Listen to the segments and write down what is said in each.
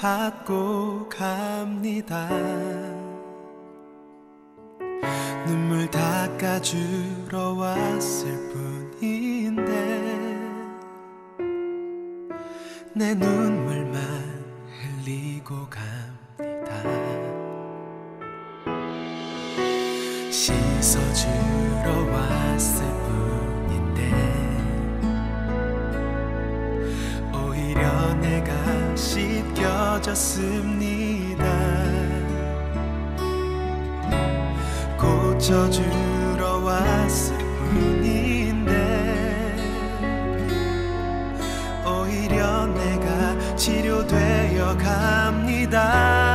받고 갑니다. 눈물 닦아주러 왔을 뿐인데 내 눈물만 흘리고 갑니다. 씻어주러 왔을 뿐인데 오히려 내가 씻겨 졌습니다. 고쳐주러 왔을 뿐인데 오히려 내가 치료되어 갑니다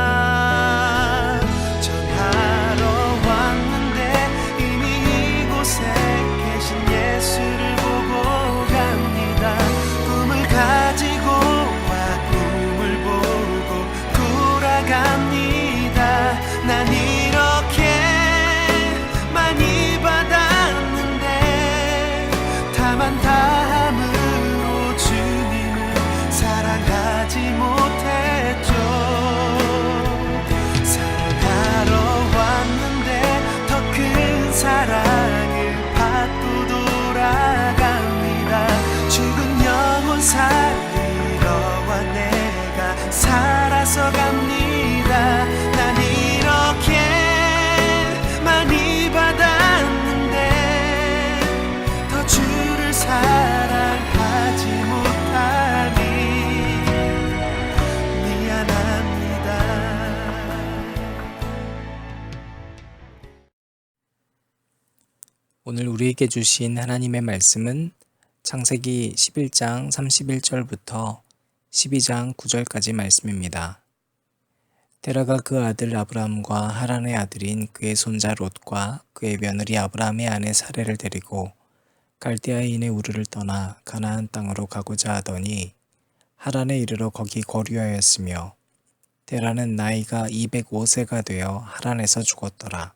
우리에게 주신 하나님의 말씀은 창세기 11장 31절부터 12장 9절까지 말씀입니다. 데라가 그 아들 아브라함과 하란의 아들인 그의 손자 롯과 그의 며느리 아브라함의 아내 사례를 데리고 갈대아인의 우르를 떠나 가나안 땅으로 가고자 하더니 하란에 이르러 거기 거류하였으며 데라는 나이가 205세가 되어 하란에서 죽었더라.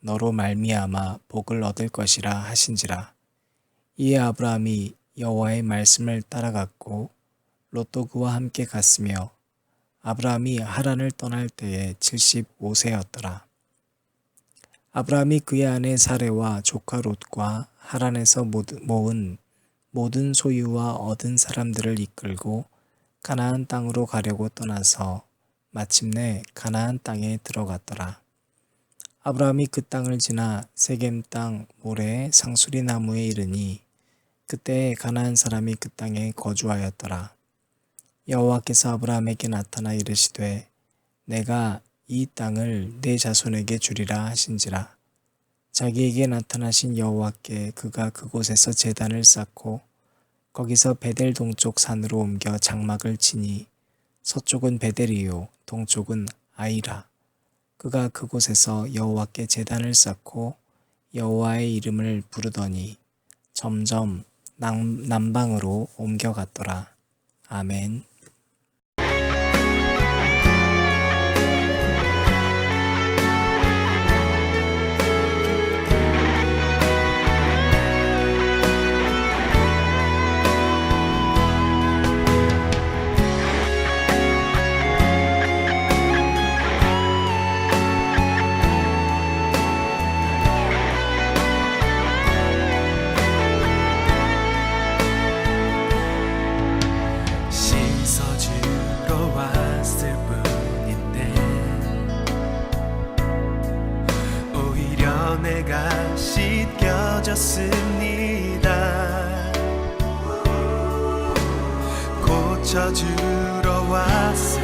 너로 말미암아 복을 얻을 것이라 하신지라. 이에 아브라함이 여호와의 말씀을 따라갔고 롯도 그와 함께 갔으며 아브라함이 하란을 떠날 때에 75세였더라. 아브라함이 그의 아내 사레와 조카 롯과 하란에서 모은 모든 소유와 얻은 사람들을 이끌고 가나안 땅으로 가려고 떠나서 마침내 가나안 땅에 들어갔더라. 아브라함이 그 땅을 지나 세겜 땅 모래의 상수리 나무에 이르니 그때 가나안 사람이 그 땅에 거주하였더라. 여호와께서 아브라함에게 나타나 이르시되 내가 이 땅을 내 자손에게 주리라 하신지라. 자기에게 나타나신 여호와께 그가 그곳에서 제단을 쌓고 거기서 베델 동쪽 산으로 옮겨 장막을 치니 서쪽은 베델이요 동쪽은 아이라. 그가 그곳에서 여호와께 제단을 쌓고 여호와의 이름을 부르더니 점점 남, 남방으로 옮겨갔더라. 아멘. 씻겨졌습니다. 고쳐주러 왔을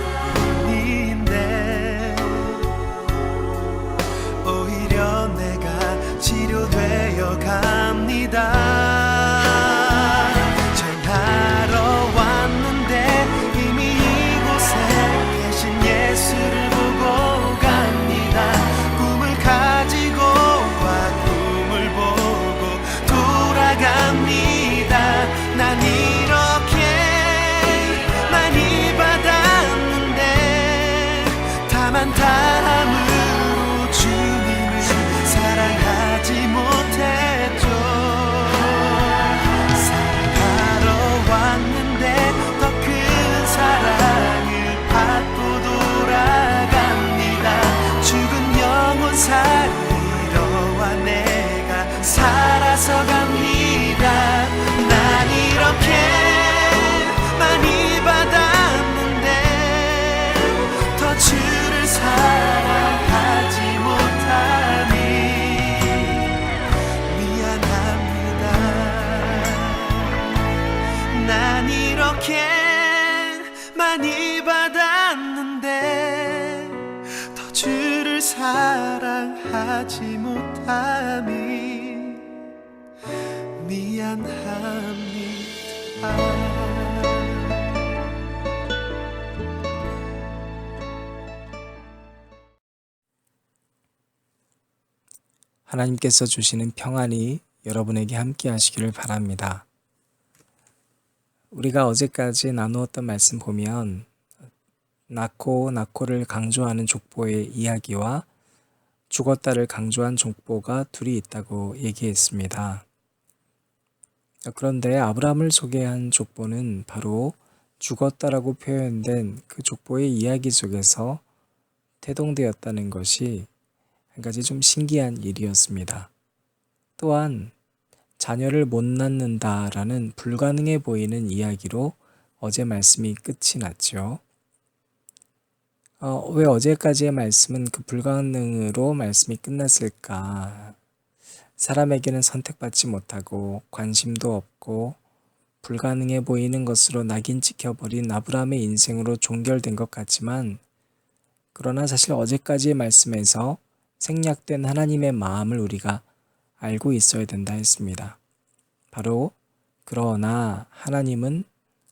하지 못함이 미안합니다. 하나님께서 주시는 평안이 여러분에게 함께 하시기를 바랍니다. 우리가 어제까지 나누었던 말씀 보면 낳고 낳고를 강조하는 족보의 이야기와 죽었다를 강조한 족보가 둘이 있다고 얘기했습니다. 그런데 아브라함을 소개한 족보는 바로 죽었다라고 표현된 그 족보의 이야기 속에서 태동되었다는 것이 한 가지 좀 신기한 일이었습니다. 또한 자녀를 못 낳는다라는 불가능해 보이는 이야기로 어제 말씀이 끝이 났죠. 어, 왜 어제까지의 말씀은 그 불가능으로 말씀이 끝났을까? 사람에게는 선택받지 못하고 관심도 없고 불가능해 보이는 것으로 낙인 찍혀버린 아브라함의 인생으로 종결된 것 같지만 그러나 사실 어제까지의 말씀에서 생략된 하나님의 마음을 우리가 알고 있어야 된다 했습니다. 바로 그러나 하나님은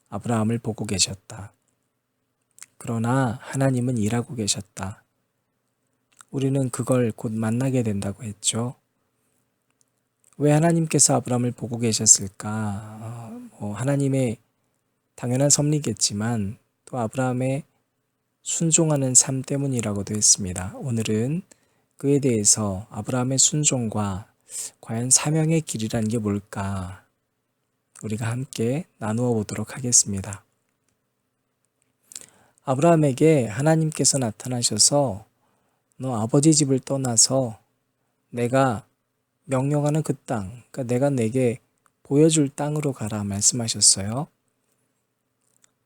아브라함을 보고 계셨다. 그러나 하나님은 일하고 계셨다. 우리는 그걸 곧 만나게 된다고 했죠. 왜 하나님께서 아브라함을 보고 계셨을까? 어, 뭐 하나님의 당연한 섭리겠지만 또 아브라함의 순종하는 삶 때문이라고도 했습니다. 오늘은 그에 대해서 아브라함의 순종과 과연 사명의 길이란 게 뭘까? 우리가 함께 나누어 보도록 하겠습니다. 아브라함에게 하나님께서 나타나셔서 너 아버지 집을 떠나서 내가 명령하는 그 땅, 그러니까 내가 내게 보여줄 땅으로 가라 말씀하셨어요.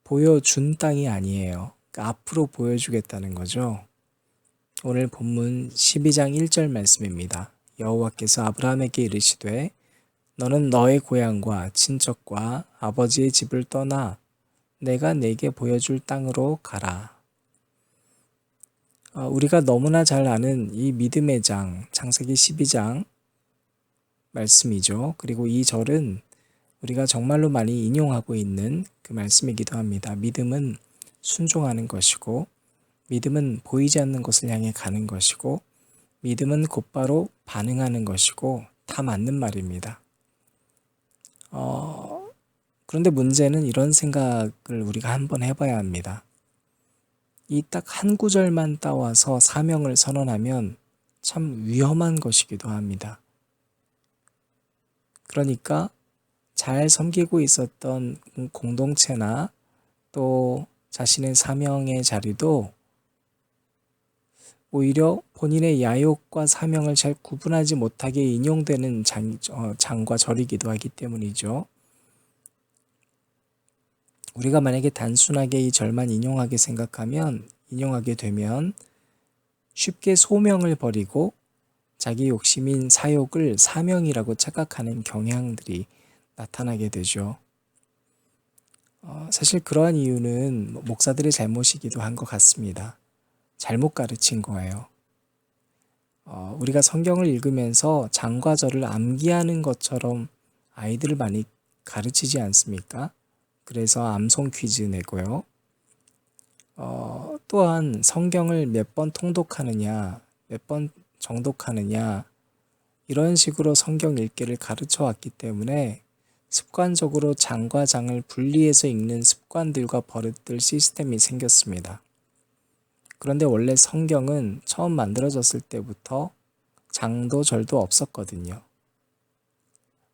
보여준 땅이 아니에요. 그러니까 앞으로 보여주겠다는 거죠. 오늘 본문 12장 1절 말씀입니다. 여호와께서 아브라함에게 이르시되 너는 너의 고향과 친척과 아버지의 집을 떠나 내가 내게 보여줄 땅으로 가라. 어, 우리가 너무나 잘 아는 이 믿음의 장, 창세기 12장 말씀이죠. 그리고 이 절은 우리가 정말로 많이 인용하고 있는 그 말씀이기도 합니다. 믿음은 순종하는 것이고, 믿음은 보이지 않는 것을 향해 가는 것이고, 믿음은 곧바로 반응하는 것이고, 다 맞는 말입니다. 어, 그런데 문제는 이런 생각을 우리가 한번 해봐야 합니다. 이 딱 한 구절만 따와서 사명을 선언하면 참 위험한 것이기도 합니다. 그러니까 잘 섬기고 있었던 공동체나 또 자신의 사명의 자리도 오히려 본인의 야욕과 사명을 잘 구분하지 못하게 인용되는 장, 어, 장과 절이기도 하기 때문이죠. 우리가 만약에 단순하게 이 절만 인용하게 생각하면, 인용하게 되면 쉽게 소명을 버리고 자기 욕심인 사욕을 사명이라고 착각하는 경향들이 나타나게 되죠. 어, 사실 그러한 이유는 목사들의 잘못이기도 한 것 같습니다. 잘못 가르친 거예요. 어, 우리가 성경을 읽으면서 장과절을 암기하는 것처럼 아이들을 많이 가르치지 않습니까? 그래서 암송 퀴즈 내고요. 어, 또한 성경을 몇 번 통독하느냐, 몇 번 정독하느냐, 이런 식으로 성경 읽기를 가르쳐 왔기 때문에 습관적으로 장과 장을 분리해서 읽는 습관들과 버릇들 시스템이 생겼습니다. 그런데 원래 성경은 처음 만들어졌을 때부터 장도 절도 없었거든요.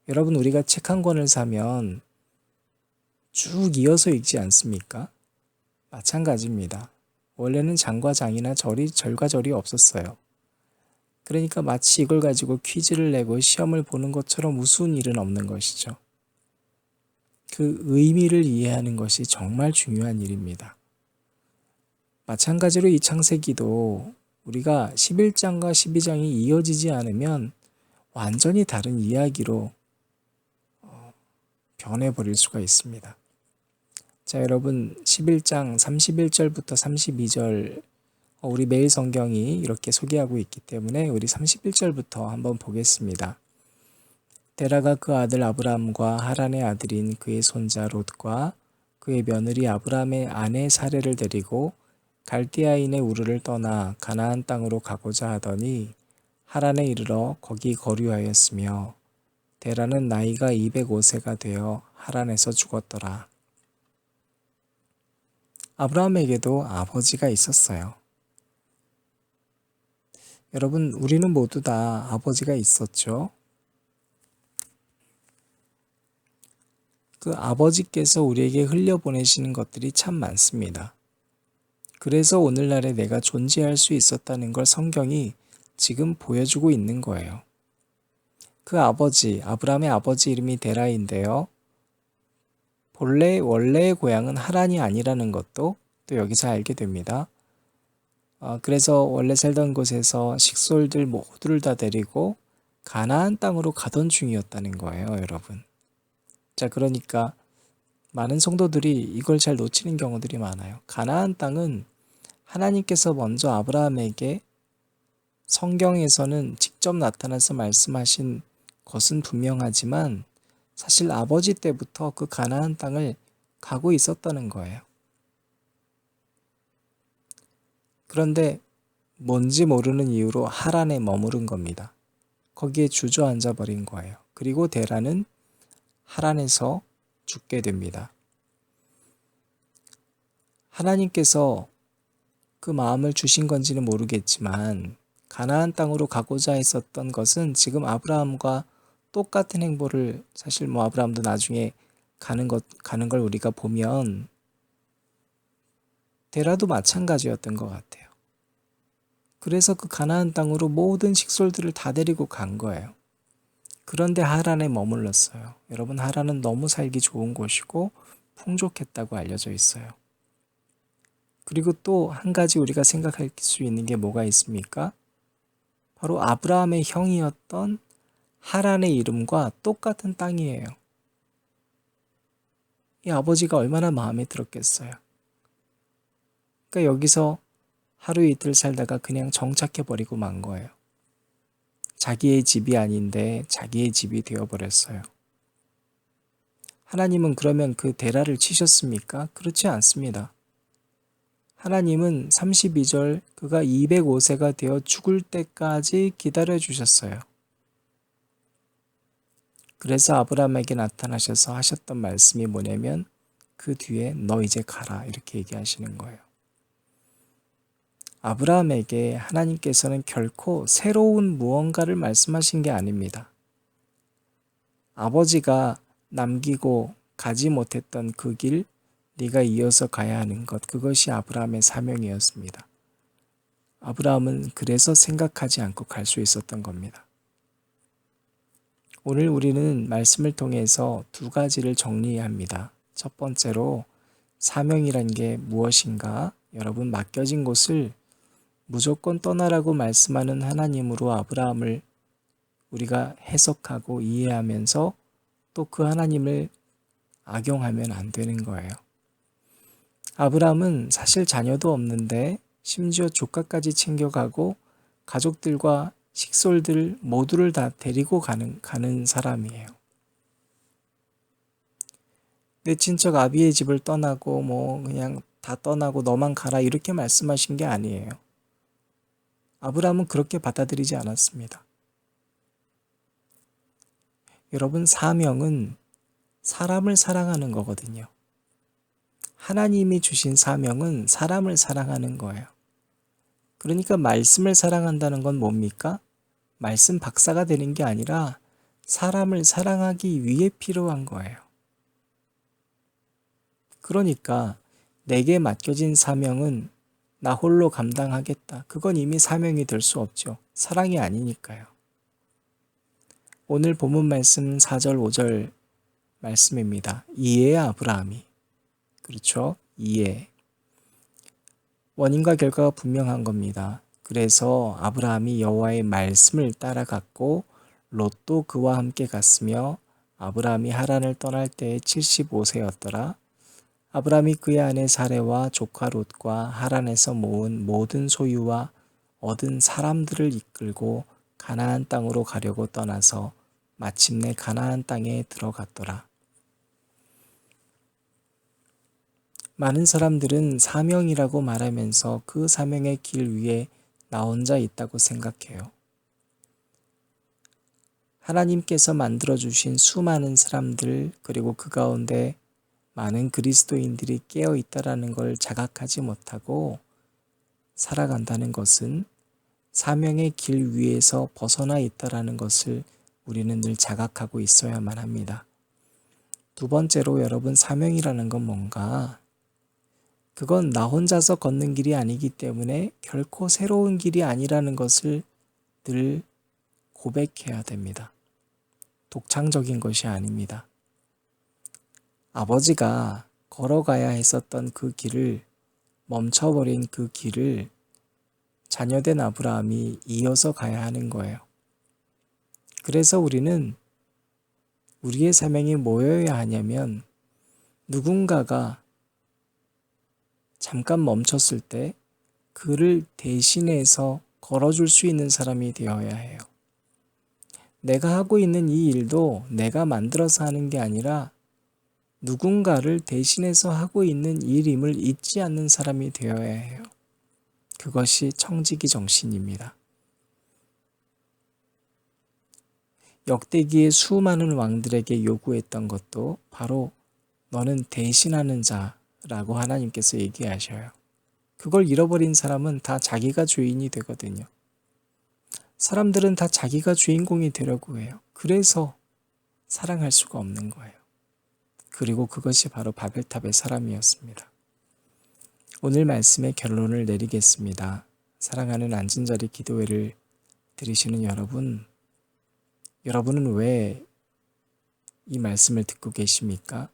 여러분, 우리가 책 한 권을 사면 쭉 이어서 읽지 않습니까? 마찬가지입니다. 원래는 장과 장이나 절이 절과 절이 없었어요. 그러니까 마치 이걸 가지고 퀴즈를 내고 시험을 보는 것처럼 우스운 일은 없는 것이죠. 그 의미를 이해하는 것이 정말 중요한 일입니다. 마찬가지로 이 창세기도 우리가 11장과 12장이 이어지지 않으면 완전히 다른 이야기로 어, 변해버릴 수가 있습니다. 자, 여러분 11장 31절부터 32절 어, 우리 매일 성경이 이렇게 소개하고 있기 때문에 우리 31절부터 한번 보겠습니다. 데라가 그 아들 아브람과 하란의 아들인 그의 손자 롯과 그의 며느리 아브람의 아내 사례를 데리고 갈디아인의 우르를 떠나 가나안 땅으로 가고자 하더니 하란에 이르러 거기 거류하였으며 데라는 나이가 205세가 되어 하란에서 죽었더라. 아브라함에게도 아버지가 있었어요. 여러분, 우리는 모두 다 아버지가 있었죠. 그 아버지께서 우리에게 흘려보내시는 것들이 참 많습니다. 그래서 오늘날에 내가 존재할 수 있었다는 걸 성경이 지금 보여주고 있는 거예요. 그 아버지, 아브라함의 아버지 이름이 데라인데요. 본래 원래의 고향은 하란이 아니라는 것도 또 여기서 알게 됩니다. 어, 그래서 원래 살던 곳에서 식솔들 모두를 다 데리고 가나안 땅으로 가던 중이었다는 거예요, 여러분. 자, 그러니까 많은 성도들이 이걸 잘 놓치는 경우들이 많아요. 가나안 땅은 하나님께서 먼저 아브라함에게 성경에서는 직접 나타나서 말씀하신 것은 분명하지만 사실 아버지 때부터 그 가나안 땅을 가고 있었다는 거예요. 그런데 뭔지 모르는 이유로 하란에 머무른 겁니다. 거기에 주저앉아 버린 거예요. 그리고 데라는 하란에서 죽게 됩니다. 하나님께서 그 마음을 주신 건지는 모르겠지만 가나안 땅으로 가고자 했었던 것은 지금 아브라함과 똑같은 행보를 사실 뭐 아브라함도 나중에 가는 것 가는 걸 우리가 보면 데라도 마찬가지였던 것 같아요. 그래서 그 가나안 땅으로 모든 식솔들을 다 데리고 간 거예요. 그런데 하란에 머물렀어요. 여러분 하란은 너무 살기 좋은 곳이고 풍족했다고 알려져 있어요. 그리고 또 한 가지 우리가 생각할 수 있는 게 뭐가 있습니까? 바로 아브라함의 형이었던 하란의 이름과 똑같은 땅이에요. 이 아버지가 얼마나 마음에 들었겠어요. 그러니까 여기서 하루 이틀 살다가 그냥 정착해버리고 만 거예요. 자기의 집이 아닌데 자기의 집이 되어버렸어요. 하나님은 그러면 그 대라를 치셨습니까? 그렇지 않습니다. 하나님은 32절 그가 205세가 되어 죽을 때까지 기다려 주셨어요. 그래서 아브라함에게 나타나셔서 하셨던 말씀이 뭐냐면 그 뒤에 너 이제 가라 이렇게 얘기하시는 거예요. 아브라함에게 하나님께서는 결코 새로운 무언가를 말씀하신 게 아닙니다. 아버지가 남기고 가지 못했던 그 길, 네가 이어서 가야 하는 것, 그것이 아브라함의 사명이었습니다. 아브라함은 그래서 생각하지 않고 갈 수 있었던 겁니다. 오늘 우리는 말씀을 통해서 두 가지를 정리합니다. 첫 번째로 사명이란 게 무엇인가? 여러분 맡겨진 곳을 무조건 떠나라고 말씀하는 하나님으로 아브라함을 우리가 해석하고 이해하면서 또 그 하나님을 악용하면 안 되는 거예요. 아브라함은 사실 자녀도 없는데 심지어 조카까지 챙겨가고 가족들과 식솔들 모두를 다 데리고 가는, 가는 사람이에요. 내 친척 아비의 집을 떠나고 뭐 그냥 다 떠나고 너만 가라 이렇게 말씀하신 게 아니에요. 아브라함은 그렇게 받아들이지 않았습니다. 여러분, 사명은 사람을 사랑하는 거거든요. 하나님이 주신 사명은 사람을 사랑하는 거예요. 그러니까 말씀을 사랑한다는 건 뭡니까? 말씀 박사가 되는 게 아니라 사람을 사랑하기 위해 필요한 거예요. 그러니까 내게 맡겨진 사명은 나 홀로 감당하겠다. 그건 이미 사명이 될 수 없죠. 사랑이 아니니까요. 오늘 본문 말씀 4절, 5절 말씀입니다. 이에 아브라함이. 그렇죠? 이에. 원인과 결과가 분명한 겁니다. 그래서 아브라함이 여호와의 말씀을 따라갔고 롯도 그와 함께 갔으며 아브라함이 하란을 떠날 때에 75세였더라. 아브라함이 그의 아내 사레와 조카 롯과 하란에서 모은 모든 소유와 얻은 사람들을 이끌고 가나안 땅으로 가려고 떠나서 마침내 가나안 땅에 들어갔더라. 많은 사람들은 사명이라고 말하면서 그 사명의 길 위에 나 혼자 있다고 생각해요. 하나님께서 만들어주신 수많은 사람들, 그리고 그 가운데 많은 그리스도인들이 깨어 있다라는 걸 자각하지 못하고 살아간다는 것은 사명의 길 위에서 벗어나 있다라는 것을 우리는 늘 자각하고 있어야만 합니다. 두 번째로 여러분 사명이라는 건 뭔가 그건 나 혼자서 걷는 길이 아니기 때문에 결코 새로운 길이 아니라는 것을 늘 고백해야 됩니다. 독창적인 것이 아닙니다. 아버지가 걸어가야 했었던 그 길을 멈춰버린 그 길을 자녀된 아브라함이 이어서 가야 하는 거예요. 그래서 우리는 우리의 사명이 뭐여야 하냐면 누군가가 잠깐 멈췄을 때 그를 대신해서 걸어줄 수 있는 사람이 되어야 해요. 내가 하고 있는 이 일도 내가 만들어서 하는 게 아니라 누군가를 대신해서 하고 있는 일임을 잊지 않는 사람이 되어야 해요. 그것이 청지기 정신입니다. 역대기의 수많은 왕들에게 요구했던 것도 바로 너는 대신하는 자 라고 하나님께서 얘기하셔요. 그걸 잃어버린 사람은 다 자기가 주인이 되거든요. 사람들은 다 자기가 주인공이 되려고 해요. 그래서 사랑할 수가 없는 거예요. 그리고 그것이 바로 바벨탑의 사람이었습니다. 오늘 말씀의 결론을 내리겠습니다. 사랑하는 앉은 자리 기도회를 들으시는 여러분, 여러분은 왜 이 말씀을 듣고 계십니까?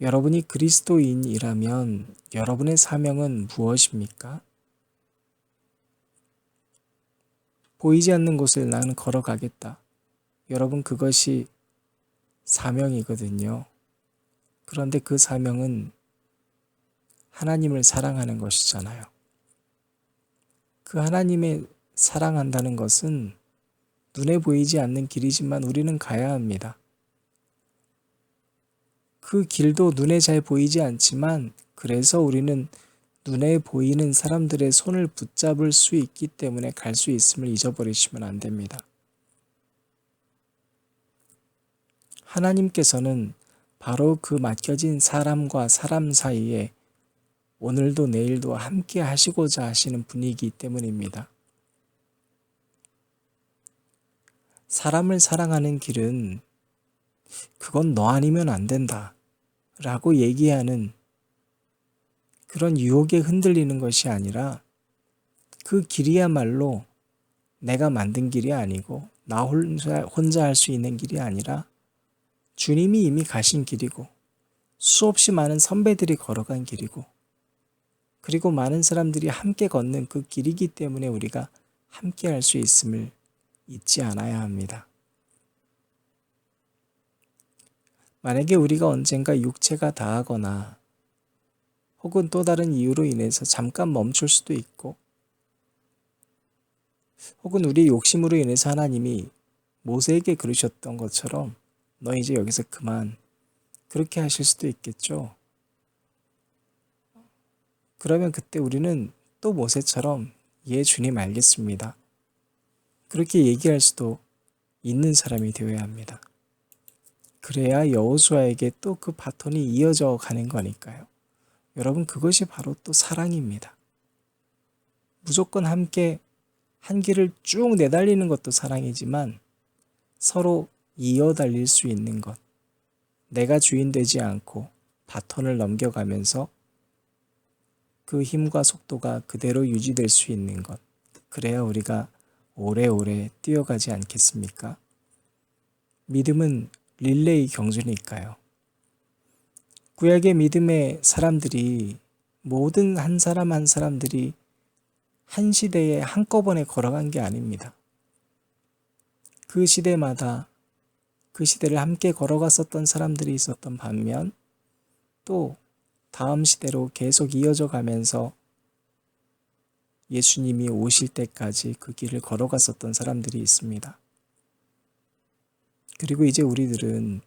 여러분이 그리스도인이라면 여러분의 사명은 무엇입니까? 보이지 않는 곳을 나는 걸어가겠다. 여러분, 그것이 사명이거든요. 그런데 그 사명은 하나님을 사랑하는 것이잖아요. 그 하나님의 사랑한다는 것은 눈에 보이지 않는 길이지만 우리는 가야 합니다. 그 길도 눈에 잘 보이지 않지만 그래서 우리는 눈에 보이는 사람들의 손을 붙잡을 수 있기 때문에 갈 수 있음을 잊어버리시면 안 됩니다. 하나님께서는 바로 그 맡겨진 사람과 사람 사이에 오늘도 내일도 함께 하시고자 하시는 분이기 때문입니다. 사람을 사랑하는 길은 그건 너 아니면 안 된다 라고 얘기하는 그런 유혹에 흔들리는 것이 아니라 그 길이야말로 내가 만든 길이 아니고 나 혼자, 혼자 할 수 있는 길이 아니라 주님이 이미 가신 길이고 수없이 많은 선배들이 걸어간 길이고 그리고 많은 사람들이 함께 걷는 그 길이기 때문에 우리가 함께 할 수 있음을 잊지 않아야 합니다. 만약에 우리가 언젠가 육체가 다하거나 혹은 또 다른 이유로 인해서 잠깐 멈출 수도 있고 혹은 우리 욕심으로 인해서 하나님이 모세에게 그러셨던 것처럼 너 이제 여기서 그만 그렇게 하실 수도 있겠죠. 그러면 그때 우리는 또 모세처럼 예 주님 알겠습니다. 그렇게 얘기할 수도 있는 사람이 되어야 합니다. 그래야 여호수아에게 또 그 바톤이 이어져 가는 거니까요. 여러분 그것이 바로 또 사랑입니다. 무조건 함께 한 길을 쭉 내달리는 것도 사랑이지만 서로 이어 달릴 수 있는 것. 내가 주인 되지 않고 바톤을 넘겨가면서 그 힘과 속도가 그대로 유지될 수 있는 것. 그래야 우리가 오래오래 뛰어가지 않겠습니까? 믿음은 릴레이 경주니까요. 구약의 믿음의 사람들이 모든 한 사람 한 사람들이 한 시대에 한꺼번에 걸어간 게 아닙니다. 그 시대마다 그 시대를 함께 걸어갔었던 사람들이 있었던 반면 또 다음 시대로 계속 이어져 가면서 예수님이 오실 때까지 그 길을 걸어갔었던 사람들이 있습니다. 그리고 이제 우리들은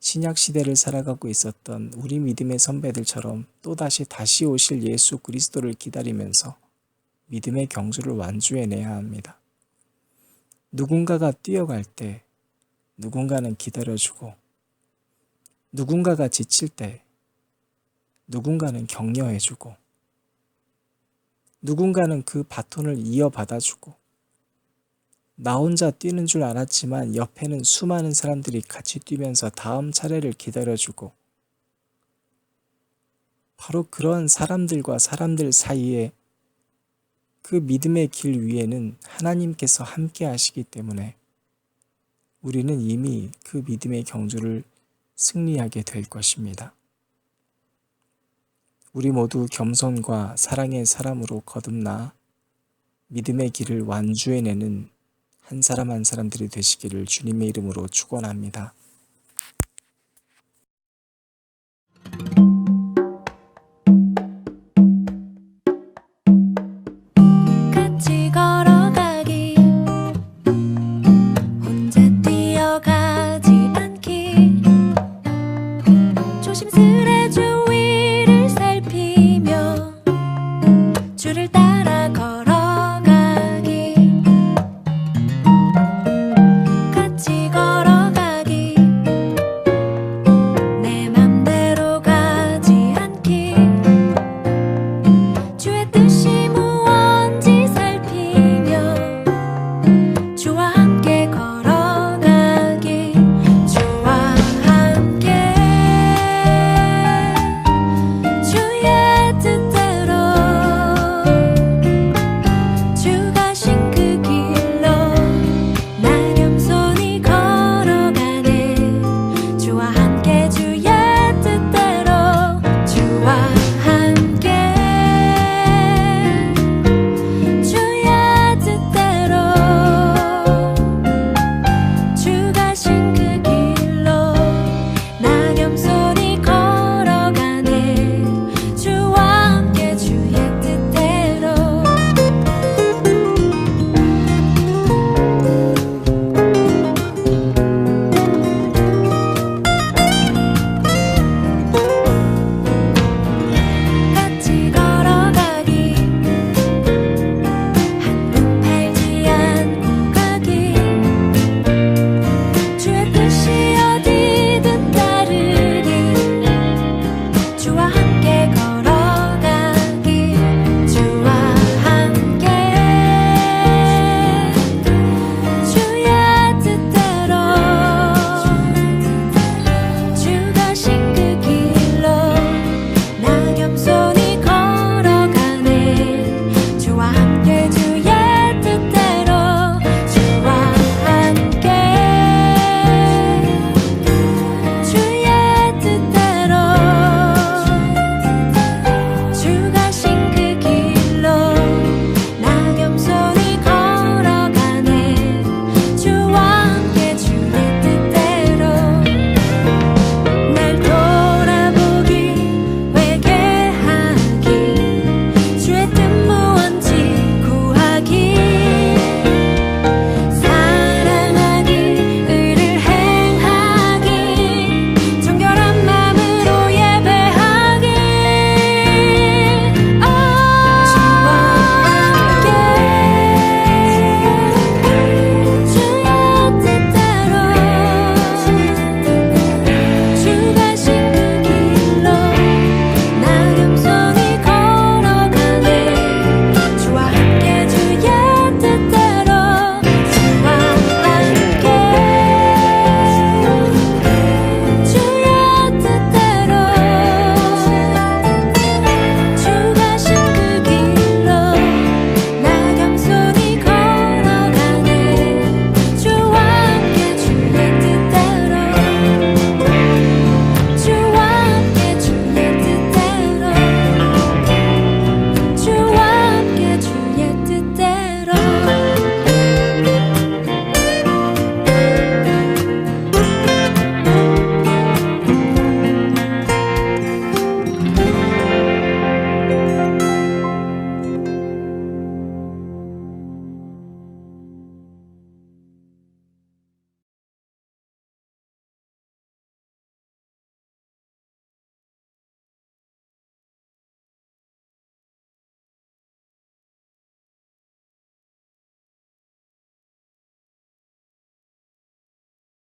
신약 시대를 살아가고 있었던 우리 믿음의 선배들처럼 또다시 다시 오실 예수 그리스도를 기다리면서 믿음의 경주를 완주해내야 합니다. 누군가가 뛰어갈 때 누군가는 기다려주고 누군가가 지칠 때 누군가는 격려해주고 누군가는 그 바톤을 이어받아주고 나 혼자 뛰는 줄 알았지만 옆에는 수많은 사람들이 같이 뛰면서 다음 차례를 기다려주고 바로 그런 사람들과 사람들 사이에 그 믿음의 길 위에는 하나님께서 함께 하시기 때문에 우리는 이미 그 믿음의 경주를 승리하게 될 것입니다. 우리 모두 겸손과 사랑의 사람으로 거듭나 믿음의 길을 완주해내는 한 사람 한 사람들이 되시기를 주님의 이름으로 축원합니다.